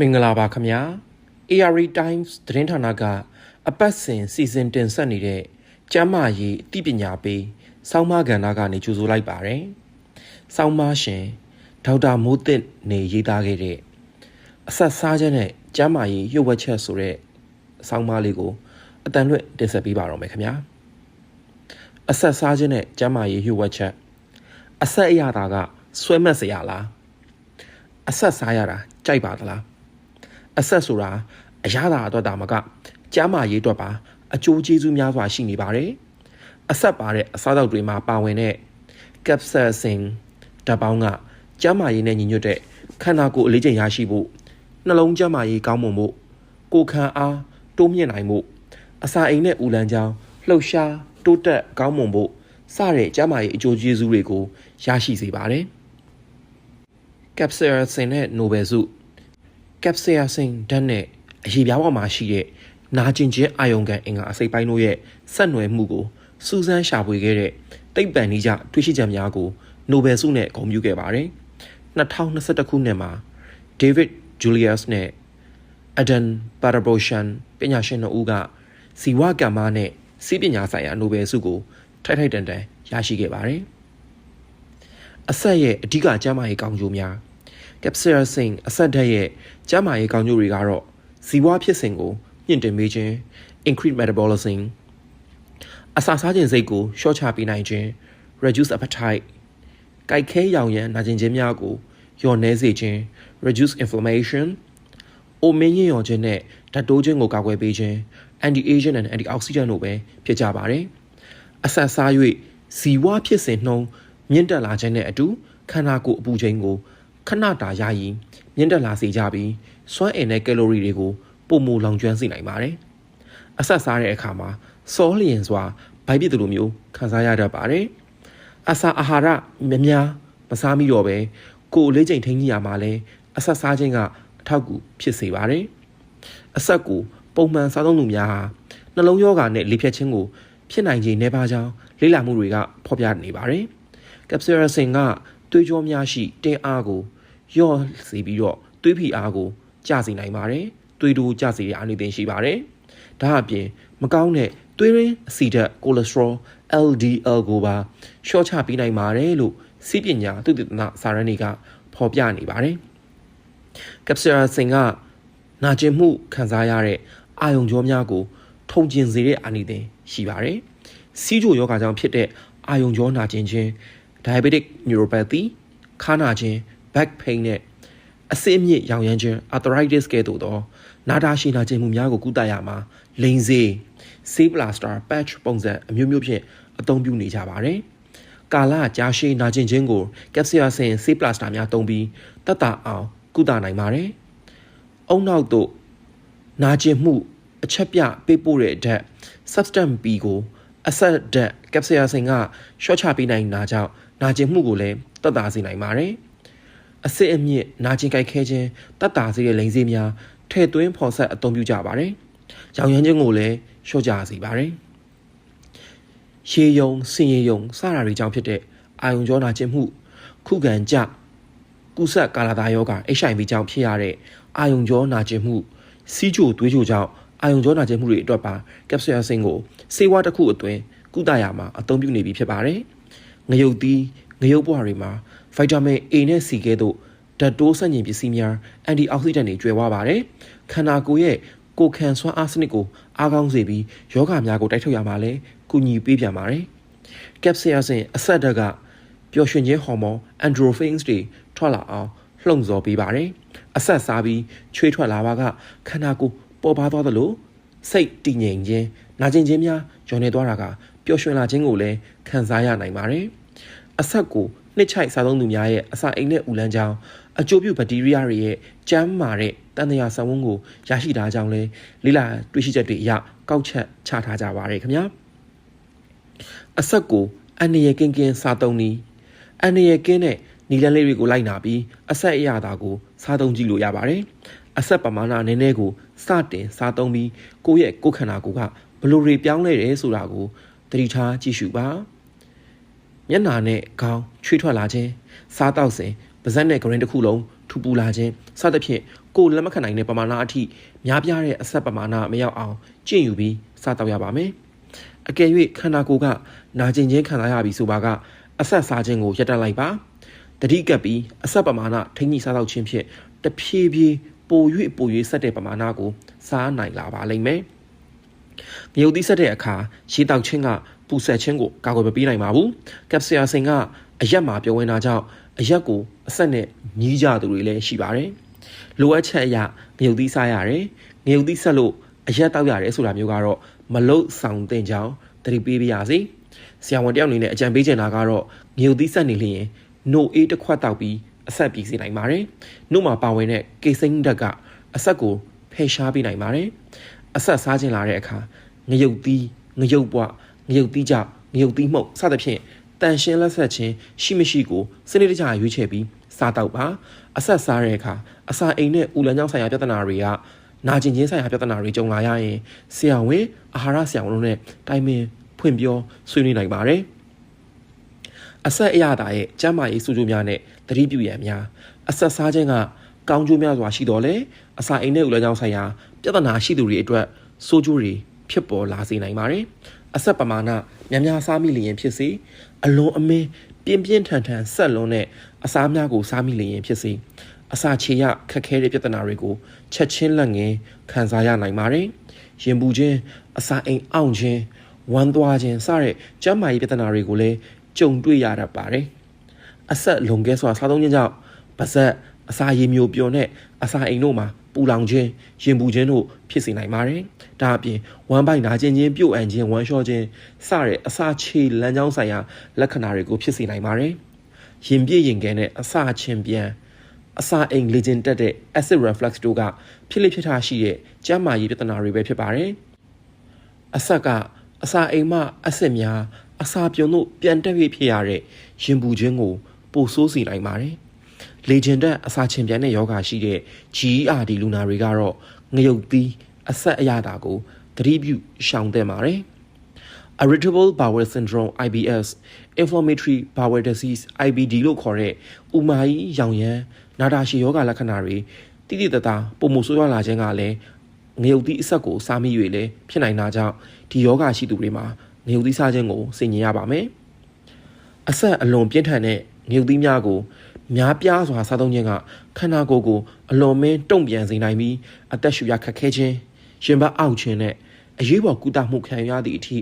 မင်္ဂလာပါခင်ဗျာ ARE Times သတင်းဌာနကအပတ်စဉ်စီစဉ်တင်ဆက်နေတဲ့ကျမ်းမာရေးအသိပညာပေးစောင်းမကဏ္ဍကနေကြိုဆိုလိုက်ပါတယ်။စောင်းမရှင်ဒေါက်တာမိုးသစ်နေရေးသားခဲ့တဲ့အဆက်စားချက်နဲ့ကျမ်းမာရေးရုပ်ဝက်ချက်ဆိုတဲ့စောင်းမလေးကိုအတန်လွတ်တင်ဆက်ပေးပါတော့မယ်ခင်ဗျာ။အဆက်စားချက်နဲ့ကျမ်းမာရေးရုပ်ဝက်ချက်အဆက်အရသာကဆွဲမက်စရာလားအဆက်စားရတာကြိုက်ပါသလား အဆက်ဆိုတာအရသာအတွက်ဒါမကကျမ်းမာရေးအတွက်ပါအကျိုးကျေးဇူးများစွာရှိနေပါတယ်အဆက်ပါတဲ့အစားအသောက်တွေမှာပါဝင်တဲ့ capsaicin ဓာတ်ပေါင်းကကျမ်းမာရေးနဲ့ညီညွတ်တဲ့ခန္ဓာကိုယ်အလေးချိန်ရရှိဖို့နှလုံးကျန်းမာရေးကောင်းမွန်ဖို့ကိုယ်ခံအားတိုးမြင့်နိုင်ဖို့အစာအိမ်နဲ့ဦးလန်းချောင်းလှုပ်ရှားတိုးတက်ကောင်းမွန်ဖို့စတဲ့ကျန်းမာရေးအကျိုးကျေးဇူးတွေကိုရရှိစေပါတယ်။ capsaicin နဲ့ Nobel ဆု capsaicin ဓာတ်နဲ့အရေးပြားပေါ်မှာရှိတဲ့နာကျင်ခြင်းအာယုံခံအင်္ဂါအစိပ်ပိုင်းတို့ရဲ့ဆက်နွယ်မှုကိုစူးစမ်းရှာဖွေခဲ့တဲ့သိပ္ပံနည်းကျတွေ့ရှိချက်များကို Nobel ဆုနဲ့ဂုဏ်ပြုခဲ့ပါတယ်။2021ခုနှစ်မှာ David Julius နဲ့ Adam Paraposhan ပညာရှင်တို့ကဇီဝကမ္မနဲ့စီးပညာဆိုင်ရာ Nobel ဆုကိုထိုက်ထိုက်တန်တန်ရရှိခဲ့ပါတယ်။အဆက်ရဲ့အဓိကကျန်းမာရေးကောင်းကျိုးများ capsaicin အဆက်ဓာတ်ရဲ့ကျန်းမာရေးကောင်းကျိုးတွေကတော့ဇီဝဖြစ်စဉ်ကိုမြင့်တင်ပေးခြင်း increase metabolism အစာစားခြင်းစိတ်ကိုလျှော့ချပေးနိုင်ခြင်း reduce appetite ကြိုက်ခဲရောင်ရမ်းနာကျင်ခြင်းများကိုလျော့နည်းစေခြင်း reduce inflammation အိုမင်းရင်ရောခြင်းနဲ့ဓာတ်တိုးခြင်းကိုကာကွယ်ပေးခြင်း anti aging and antioxidant တို့ပဲဖြစ်ကြပါတယ်အဆက်စား၍ဇီဝဖြစ်စဉ်နှုံးမြင့်တက်လာခြင်းနဲ့အတူခန္ဓာကိုယ်အပူချိန်ကို ခဏတာရရင်မြင့်တက်လာစေကြပြီးစွမ်းအင်နဲ့ကယ်လိုရီတွေကိုပုံမူလောင်ကျွမ်းစေနိုင်ပါတယ်။အဆက်စားတဲ့အခါမှာစောလျင်စွာဗိုက်ပြစ်လိုမျိုးခံစားရတတ်ပါတယ်။အစာအာဟာရမများမစားမိတော့ပဲကိုယ်လေးချိန်ထိန်းကြီးရမှာလဲအဆက်စားခြင်းကအထောက်အကူဖြစ်စေပါတယ်။အဆက်ကိုပုံမှန်စားသုံးသူများဟာနှလုံးရောဂါနဲ့လေဖြတ်ခြင်းကိုဖြစ်နိုင်ခြေနေပါကြောင်းလေ့လာမှုတွေကဖော်ပြနေပါတယ်။ capsaicin ကသွေးကြောများရှိတင်းအားကို လျော့စေပြီးတော့သွေးဖိအားကိုကျစေနိုင်ပါတယ်။သွေးတိုးကျစေတဲ့အားနည်းတင်ရှိပါတယ်။ဒါအပြင်မကောင်းတဲ့သွေးရင်းအဆီဓာတ်ကိုလက်စထရော LDL ကိုပါလျှော့ချပေးနိုင်ပါတယ်လို့စီးပညာသုတေသနစာရင်းတွေကဖော်ပြနေပါတယ်။ capsaicin ကနာကျင်မှုခံစားရတဲ့အာယုံကြောများကို ထုံကျင်စေတဲ့အာနိသင်ရှိပါတယ်။စီးချိုယောဂါကြောင့်ဖြစ်တဲ့အာယုံကြောနာကျင်ခြင်း diabetic neuropathy ခါနာခြင်း back pain နဲ့အဆစ်အမြစ်ရောင်ရမ်းခြင်း arthritis ကဲ့သို့သောနာတာရှည်နာကျင်မှုများကိုကုသရမှာလိန်စေးဆေးပလာစတာ patch ပုံစံအမျိုးမျိုးဖြင့်အသုံးပြုနေကြပါတယ်။ကာလကြာရှည်နာကျင်ခြင်းကို capsaicin ဆေးပလာစတာများသုံးပြီးတက်တာအောင်ကုသနိုင်ပါတယ်။အုံနောက်သို့နာကျင်မှုအချက်ပြပေးပို့တဲ့ဓာတ် substance B ကိုအဆက်ဓာတ် capsaicin ကရှော့ချပေးနိုင်တာကြောင့်နာကျင်မှုကိုလည်းတက်တာစေနိုင်ပါတယ်။ အစစ်အမြစ်နာကျင်ကြိုက်ခဲခြင်းတတ်တာစေတဲ့လိန်စေးများထဲ့သွင်းဖော်ဆက်အသုံးပြုကြပါတယ်။ရောင်ရမ်းခြင်းကိုလည်းလျှော့ချစေပါတယ်။ရှေးယုံဆင်ရယုံစတာတွေကြောင့်ဖြစ်တဲ့အာယုံကြောနာကျင်မှုခုခံကြကုဆက်ကာလာသားယောဂ HIV ကြောင့်ဖြစ်ရတဲ့အာယုံကြောနာကျင်မှုစီးချိုသွေးချိုကြောင့်အာယုံကြောနာကျင်မှုတွေအတွက်ပါကက်ပဆူလ်ဆင်ကိုဆေးဝါးတစ်ခုအတွင်းကုသရာမှာအသုံးပြုနေပြီဖြစ်ပါတယ်။ငရုတ်သီးငရုတ်ပွားတွေမှာ ဗိုက်တာမင် A နဲ့ C ကဲ့သို့ဓာတ်တိုးဆန့်ကျင်ပစ္စည်းများအန်တီအောက်ဆီဒန့်တွေကျွဲဝပါတယ်။ခန္ဓာကိုယ်ရဲ့ကိုခံစွမ်းအားစနစ်ကိုအားကောင်းစေပြီးယောဂများကိုတိုက်ထုတ်ရမှာလဲကူညီပေးပြန်ပါတယ်။ကက်ပဆီယာဆင်အဆက်ဓာတ်ကပျော်ရွှင်ခြင်းဟော်မုန်းအန်ဒရိုဖင်းစ်တွေထွက်လာအောင်လှုံ့ဆော်ပေးပါတယ်။အဆက်စားပြီးချွေးထွက်လာပါကခန္ဓာကိုယ်ပေါ်ပါသွားသလိုစိတ်တည်ငြိမ်ခြင်းနာကျင်ခြင်းများညှော်နေသွားတာကပျော်ရွှင်လာခြင်းကိုလည်းခံစားရနိုင်ပါတယ်။အဆက်ကို နှစ်ချိုက်စားသုံးသူများရဲ့အစာအိမ်နဲ့ဥလန်းကြောင်းအကျိုးပြုဘက်တီးရီးယားတွေရဲ့ကျန်းမာတဲ့တန်တရာဆံဝန်းကိုရရှိတာကြောင့်လဲလိလာတွေ့ရှိချက်တွေအရကောက်ချက်ချထားကြပါရခင်ဗျာအဆက်ကိုအန်ရရဲ့ကင်းကင်းစားသုံးနည်းအန်ရရဲ့ကင်းတဲ့နီလန်းလေးတွေကိုလိုက်နာပြီးအဆက်အရသာကိုစားသုံးကြည့်လို့ရပါတယ်အဆက်ပမာဏနည်းနည်းကိုစတင်စားသုံးပြီးကိုယ့်ရဲ့ကိုယ်ခန္ဓာကိုယ်ကဘလိုတွေပြောင်းလဲတယ်ဆိုတာကိုသတိထားကြည့်ရှုပါ မျက်နာနဲ့ခေါင်းချွေးထွက်လာခြင်းစားတောက်စဉ်ပါဇက်နဲ့ဂရင်းတစ်ခုလုံးထူပူလာခြင်းစသဖြင့်ကိုယ်လက်မခံနိုင်တဲ့ပမာဏအထိများပြားတဲ့အဆက်ပမာဏမရောက်အောင်ကျင့်ယူပြီးစားတော့ရပါမယ်။အကယ်၍ခန္ဓာကိုယ်ကနာကျင်ခြင်းခံစားရပြီဆိုပါကအဆက်စားခြင်းကိုရပ်တန့်လိုက်ပါ။တတိကပ်ပြီးအဆက်ပမာဏထိန်းကြီးစားတော့ခြင်းဖြင့်တဖြည်းဖြည်းပို၍ပို၍ဆက်တဲ့ပမာဏကိုစားနိုင်လာပါလိမ့်မယ်။ငရုတ်သီးဆက်တဲ့အခါရေတောက်ခြင်းက ပူဆက်ခြင်းကိုကာကွယ်မပေးနိုင်ပါဘူး။ကပ်ဆရာစိန်ကအရက်မှာပြောဝင်တာကြောင့်အရက်ကိုအဆက်နဲ့ညီးကြသူတွေလည်းရှိပါတယ်။လိုအပ်ချက်အရငရုတ်သီးစားရတယ်။ငရုတ်သီးဆက်လို့အရက်တောက်ရတယ်ဆိုတာမျိုးကတော့မလုတ်ဆောင်တဲ့ကြောင်းသတိပေးပါရစေ။ဆရာဝန်တယောက်အနေနဲ့အကြံပေးချင်တာကတော့ငရုတ်သီးဆက်နေလျင်နိုအေးတစ်ခွက်တောက်ပြီးအဆက်ပြီးစေနိုင်ပါတယ်။နှုတ်မှာပါဝင်တဲ့ကေစိန်ဓာတ်ကအဆက်ကိုဖယ်ရှားပေးနိုင်ပါတယ်။အဆက်စားခြင်းလာတဲ့အခါငရုတ်သီးငရုတ်ပွား ငရုတ်သီးကြောင့်ငရုတ်သီးမှုတ်စသဖြင့်တန်ရှင်းလက်ဆက်ခြင်းရှိမရှိကိုစနစ်တကျရွေးချယ်ပြီးစားတော့ပါအဆက်စားတဲ့အခါအစာအိမ်နဲ့ဦးလန်းကြောင်းဆိုင်ရာပြဿနာတွေကနာကျင်ခြင်းဆိုင်ရာပြဿနာတွေကြုံလာရရင်ဆရာဝန်အာဟာရဆရာဝန်တို့နဲ့တိုင်ပင်ဖွင့်ပြောဆွေးနွေးနိုင်ပါတယ်အဆက်အရသာရဲ့ကျန်းမာရေးစုကြိုးများနဲ့သတိပြုရန်များအဆက်စားခြင်းကကောင်းကျိုးများစွာရှိတော်လဲအစာအိမ်နဲ့ဦးလန်းကြောင်းဆိုင်ရာပြဿနာရှိသူတွေအတွက်ဆိုးကျိုးတွေဖြစ်ပေါ်လာစေနိုင်ပါတယ် အဆက်ပမာဏများများစားမိလျင်ဖြစ်စေအလွန်အမင်းပြင်းပြင်းထန်ထန်ဆက်လွန်တဲ့အစားများကိုစားမိလျင်ဖြစ်စေအစာချေရခက်ခဲတဲ့ပြဿနာတွေကိုချက်ချင်းလက်ငင်းခံစားရနိုင်ပါတယ်ရင်ပူခြင်းအစာအိမ်အောင်ခြင်းဝမ်းသွားခြင်းစတဲ့ကျန်းမာရေးပြဿနာတွေကိုလည်းကြုံတွေ့ရတတ်ပါတယ်အဆက်လွန်ကဲစွာစားသုံးခြင်းကြောင့်ပါဇက်အစာရည်မျိုးပျော်နဲ့အစာအိမ်တို့မှာ ပူလောင်ခြင်းရင်ပူခြင်းတို့ဖြစ်စေနိုင်ပါတယ်။ဒါအပြင်ဝမ်းပိုက်နာကျင်ခြင်းပြုတ်အန်ခြင်းဝမ်းလျှောခြင်းစတဲ့အစာချေလမ်းကြောင်းဆိုင်ရာလက္ခဏာတွေကိုဖြစ်စေနိုင်ပါတယ်။ရင်ပြည့်ရင်ကဲနဲ့အစာချင်းပြန်အစာအိမ်လေကျင်တက်တဲ့ acid reflux တို့ကဖြစ်လိဖြစ်ထားရှိတဲ့ကျန်းမာရေးပြဿနာတွေပဲဖြစ်ပါတယ်။အဆက်ကအစာအိမ်မှအဆစ်များအစာပြုံတို့ပြန်တက်၍ဖြစ်ရတဲ့ရင်ပူခြင်းကိုပိုဆိုးစေနိုင်ပါတယ်။ လေဂျင်တက်အစာချင်ပြန်တဲ့ယောဂရှိတဲ့ GERD လူနာတွေကတော့ငရုတ်သီးအဆက်အရတာကိုသတိပြုရှောင်သင့်ပါတယ်။ irritable bowel syndrome IBS inflammatory bowel disease IBD လို့ခေါ်တဲ့ဥမာကြီးရောင်ရမ်းနာတာရှည်ယောဂလက္ခဏာတွေတိတိတသားပုံမှုဆိုးရွားလာခြင်းကလည်းငရုတ်သီးအဆက်ကိုစားမိ၍လည်းဖြစ်နိုင်တာကြောင့်ဒီယောဂရှိသူတွေမှာငရုတ်သီးစားခြင်းကိုဆင်ញင်ရပါမယ်။အဆက်အလွန်ပြင်းထန်တဲ့ငရုတ်သီးများကို များပြားစွာစားသုံးခြင်းကခန္ဓာကိုယ်ကိုအလွန်မင်းတုံ့ပြန်စေနိုင်ပြီးအသက်ရှူရခက်ခဲခြင်းရင်ဘတ်အောက်ခြင်းနဲ့အရေးပေါ်ကုသမှုခံရသည့်အထိ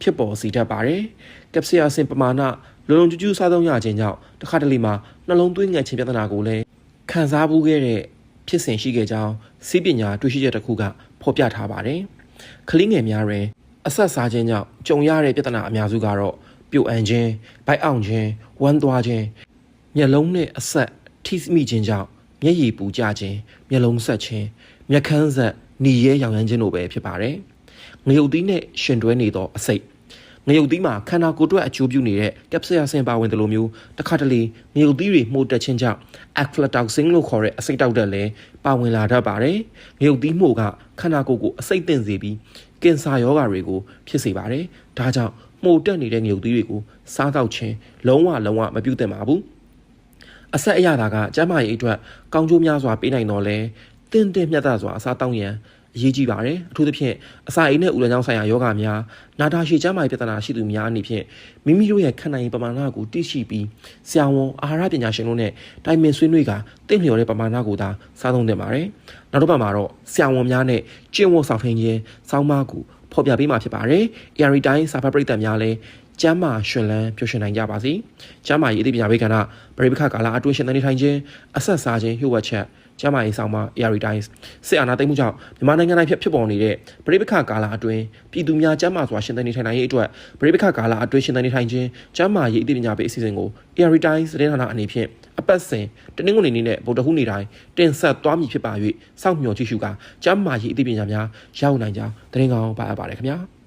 ဖြစ်ပေါ်စေတတ်ပါတယ်။ကပ်ဆီယာဆင်ပမာဏလုံလုံကျူးကျူးစားသုံးရခြင်းကြောင့်တစ်ခါတလေမှာနှလုံးသွေးငတ်ခြင်းပြဿနာကိုလည်းခံစားမှုခဲ့တဲ့ဖြစ်စဉ်ရှိခဲ့ကြောင်းစီးပညာတွေ့ရှိချက်တစ်ခုကဖော်ပြထားပါတယ်။ကလေးငယ်များတွင်အဆက်စားခြင်းကြောင့်ကြုံရတဲ့ပြဿနာအများစုကတော့ပြုတ်အန်ခြင်း၊ဗိုက်အောင်ခြင်း၊ဝမ်းသွားခြင်း မျက်လုံးနဲ့အဆက်ထိမိခြင်းကြောင့်မျက်ရည်ပူကျခြင်းမျက်လုံးဆက်ခြင်းမျက်ခမ်းဆက်หนีရဲရောင်ရမ်းခြင်းတို့ပဲဖြစ်ပါတယ်။ငရုတ်သီးနဲ့ရှင်တွဲနေသောအစိတ်ငရုတ်သီးမှာခန္ဓာကိုယ်အတွက်အကျိုးပြုနေတဲ့ကပ်ဆာဆင်ပါဝင်တယ်လို့မျိုးတစ်ခါတလေငရုတ်သီးတွေမှုတ်တက်ခြင်းကြောင့် aflatoxin လို့ခေါ်တဲ့အစိတ်တောက်တက်လည်းပါဝင်လာတတ်ပါတယ်။ငရုတ်သီးမှုကခန္ဓာကိုယ်ကိုအစိတ်တင်စေပြီးကင်ဆာရောဂါတွေကိုဖြစ်စေပါတယ်။ဒါကြောင့်မှုတ်တက်နေတဲ့ငရုတ်သီးတွေကိုစားတော့ခြင်းလုံးဝလုံးဝမပြုသင့်ပါဘူး။ အဆက်အရသာကကျန်းမာရေးအတွက်ကောင်းကျိုးများစွာပေးနိုင်တော့လဲတင်းတင်းမြတ်တာစွာအစားတောင်းရန်အရေးကြီးပါတယ်အထူးသဖြင့်အစာအိမ်နဲ့ဦးလမ်းကြောင်းဆိုင်ရာယောဂများနာတာရှည်ကျန်းမာရေးပြဿနာရှိသူများအနေဖြင့်မိမိတို့ရဲ့ခံနိုင်ပမာဏကိုသိရှိပြီးဆရာဝန်အာဟာရပညာရှင်တို့နဲ့တိုင်ပင်ဆွေးနွေးကတင့်လျော်တဲ့ပမာဏကိုသာစားသုံးသင့်ပါတယ်နောက်တစ်ပတ်မှာတော့ဆရာဝန်များနဲ့ကျင့်ဝတ်ဆောင်ထိန်ခြင်းစောင်းမကူဖော်ပြပေးမှာဖြစ်ပါတယ် ARI တိုင်းစာဖတ်ပရိသတ်များလည်း ကျမ်းမာရှင်လန်းပျော်ရွှင်နိုင်ကြပါစေ။ကျမ်းမာရေးအသိပညာပေးကဏ္ဍပရိပခကာလအတွင်းရှင်သန်နေထိုင်ခြင်းအဆက်စားခြင်းဟျို့ဝှက်ချက်ကျမ်းမာရေးဆောင်မ AR Times စစ်အာဏာသိမ်းမှုကြောင့်မြန်မာနိုင်ငံတိုင်းဖြစ်ဖြစ်ပေါ်နေတဲ့ပရိပခကာလအတွင်းပြည်သူများကျမ်းမာစွာရှင်သန်နေထိုင်နိုင်ရေးအတွက်ပရိပခကာလအတွင်းရှင်သန်နေထိုင်ခြင်းကျမ်းမာရေးအသိပညာပေးအစီအစဉ်ကို AR Times သတင်းဌာနအနေဖြင့်အပတ်စဉ်တနင်္ဂနွေနေ့နဲ့ဗုဒ္ဓဟူးနေ့တိုင်းတင်ဆက်သွားမည်ဖြစ်ပါ၍စောင့်မျှော်ကြည့်ရှုကာကျမ်းမာရေးအသိပညာများရောက်နိုင်ကြောင်းသတင်းကောင်းပါအပ်ပါတယ်ခင်ဗျာ။